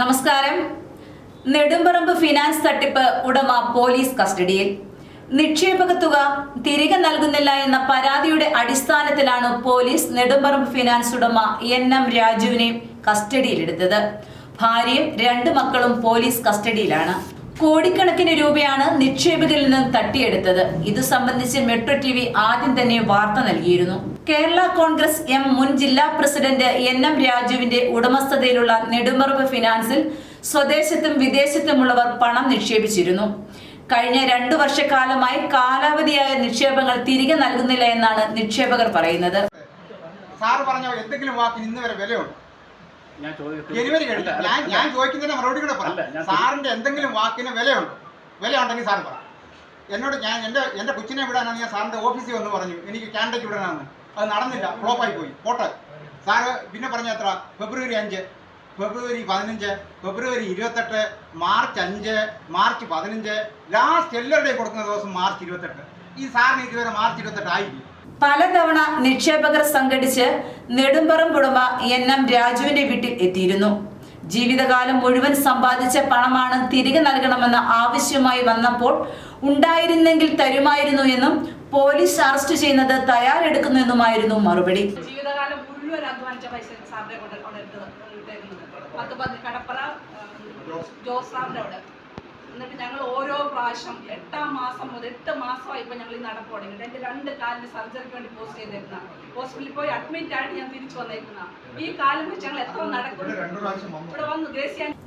നമസ്കാരം. നെടുമ്പറമ്പ് ഫിനാൻസ് തട്ടിപ്പ് ഉടമ പോലീസ് കസ്റ്റഡിയിൽ. നിക്ഷേപക തുക തിരികെ നൽകുന്നില്ല എന്ന പരാതിയുടെ അടിസ്ഥാനത്തിലാണ് പോലീസ് നെടുമ്പറമ്പ് ഫിനാൻസ് ഉടമ എൻ എം രാജുവിനെ കസ്റ്റഡിയിലെടുത്തത്. ഭാര്യയും രണ്ട് മക്കളും പോലീസ് കസ്റ്റഡിയിലാണ്. കോടിക്കണക്കിന് രൂപയാണ് നിക്ഷേപകരിൽ നിന്ന് തട്ടിയെടുത്തത്. ഇത് സംബന്ധിച്ച് മെട്രോ ടി ആദ്യം തന്നെ വാർത്ത നൽകിയിരുന്നു. കേരള കോൺഗ്രസ് എം മുൻ ജില്ലാ പ്രസിഡന്റ് എൻ എം രാജുവിന്റെ ഉടമസ്ഥതയിലുള്ള നെടുമറമ്പ് ഫിനാൻസിൽ സ്വദേശത്തും വിദേശത്തുമുള്ളവർ പണം നിക്ഷേപിച്ചിരുന്നു. കഴിഞ്ഞ രണ്ടു വർഷക്കാലമായി കാലാവധിയായ നിക്ഷേപങ്ങൾ തിരികെ നൽകുന്നില്ല എന്നാണ് നിക്ഷേപകർ പറയുന്നത്. സാർ പറഞ്ഞ എന്തെങ്കിലും വാക്കിന് ഇന്ന് വരെ വിലയുണ്ട്? ഞാൻ ചോദിക്കട്ടെ? ജനുവരി കഴിഞ്ഞു. ഞാൻ അല്ല, ഞാൻ ചോദിക്കുന്നതിന് മറുപടി കൂടെ അല്ല, പറയാം സാറിന്റെ എന്തെങ്കിലും വാക്കിന് വിലയുണ്ട്? സാർ പറ. എന്നോട് ഞാൻ എന്റെ എന്റെ കൊച്ചിനെ വിടാനാണ് ഞാൻ സാറിന്റെ ഓഫീസിൽ വന്ന് പറഞ്ഞു. എനിക്ക് ക്യാൻഡയ്ക്ക് വിടാനാണ്. അത് നടന്നില്ല. ഫ്ലോപ്പായി പോയി. പോട്ടെ. സാറ് പിന്നെ പറഞ്ഞ എത്ര? ഫെബ്രുവരി അഞ്ച് ഫെബ്രുവരി പതിനഞ്ച് ഫെബ്രുവരി ഇരുപത്തെട്ട് മാർച്ച് അഞ്ച് മാർച്ച് പതിനഞ്ച് ലാസ്റ്റ് എല്ലാവരുടെയും കൊടുക്കുന്ന ദിവസം മാർച്ച് ഇരുപത്തെട്ട്. ഈ സാറിന് ഇതുവരെ മാർച്ച് ഇരുപത്തെട്ട് ആയി പലതവണ നിക്ഷേപകർ സംഘടിച്ച് നെടുമ്പറം കുടുംബ എൻ എം രാജുവിന്റെ വീട്ടിൽ എത്തിയിരുന്നു. ജീവിതകാലം മുഴുവൻ സമ്പാദിച്ച പണമാണ് തിരികെ നൽകണമെന്ന ആവശ്യമായി വന്നപ്പോൾ ഉണ്ടായിരുന്നെങ്കിൽ തരുമായിരുന്നു എന്നും പോലീസ് അറസ്റ്റ് ചെയ്യുന്നത് തയ്യാറെടുക്കുന്നു മറുപടി. ജീവിതകാലം മുഴുവൻ അധ്വാനിച്ച പൈസ സാറിനെ കടപ്പറ ജോസ് സാറിന്റെ അവിടെ. പ്രാവശ്യം എട്ടാം മാസം മുതൽ എട്ട് മാസമായി ഇപ്പം ഞങ്ങൾ ഈ നടപ്പ് തുടങ്ങിയിട്ട് എന്റെ രണ്ട് കാലിന് സർജറിക്ക് വേണ്ടി പോസ്റ്റ് ചെയ്തിരുന്ന ഹോസ്പിറ്റലിൽ പോയി അഡ്മിറ്റ് ആയിട്ട് ഞാൻ തിരിച്ചു വന്നിരുന്ന ഈ കാലം വെച്ച് ഞങ്ങൾ എത്ര നടക്കും? ഇവിടെ വന്ന്.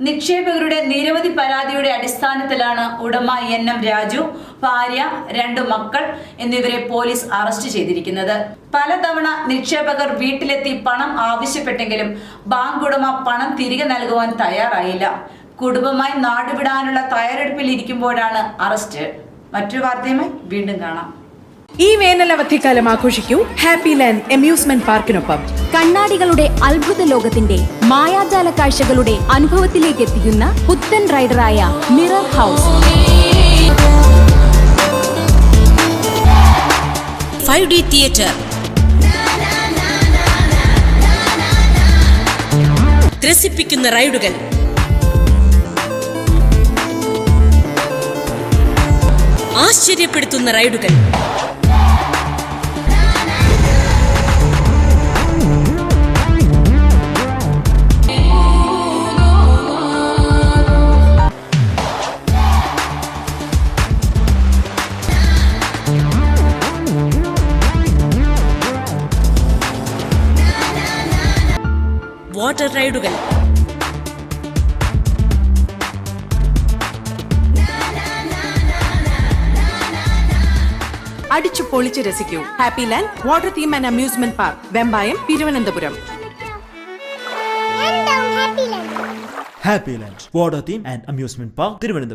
നിക്ഷേപകരുടെ നിരവധി പരാതിയുടെ അടിസ്ഥാനത്തിലാണ് ഉടമ എൻ എം രാജു ഭാര്യ രണ്ട് മക്കൾ എന്നിവരെ പോലീസ് അറസ്റ്റ് ചെയ്തിരിക്കുന്നത്. പലതവണ നിക്ഷേപകർ വീട്ടിലെത്തി പണം ആവശ്യപ്പെട്ടെങ്കിലും ബാങ്ക് ഉടമ പണം തിരികെ നൽകുവാൻ തയ്യാറായില്ല. കുടുംബമായി നാടുവിടാനുള്ള തയ്യാറെടുപ്പിൽ ഇരിക്കുമ്പോഴാണ് അറസ്റ്റ്. മറ്റൊരു വാർത്തയുമായി വീണ്ടും കാണാം. ഈ വേനൽ അവധിക്കാലം ആഘോഷിക്കൂ ഹാപ്പി ലാൻഡ് അമ്യൂസ്മെന്റ് പാർക്കിനൊപ്പം. കണ്ണാടികളുടെ അത്ഭുത ലോകത്തിന്റെ മായാജാല കാഴ്ചകളുടെ അനുഭവത്തിലേക്ക് എത്തിക്കുന്ന പുത്തൻ റൈഡറായ mirror house. Five D theatre. ത്രസിപ്പിക്കുന്ന റൈഡുകൾ. ആശ്ചര്യപ്പെടുത്തുന്ന റൈഡുകൾ. വാട്ടർ റൈഡുകൾ. അടിച്ചു പൊളിച്ച് രസിക്കൂ. Happy Land water theme and amusement park Vembayam Thiruvananthapuram Happy Land water theme and amusement park Thiruvananthapuram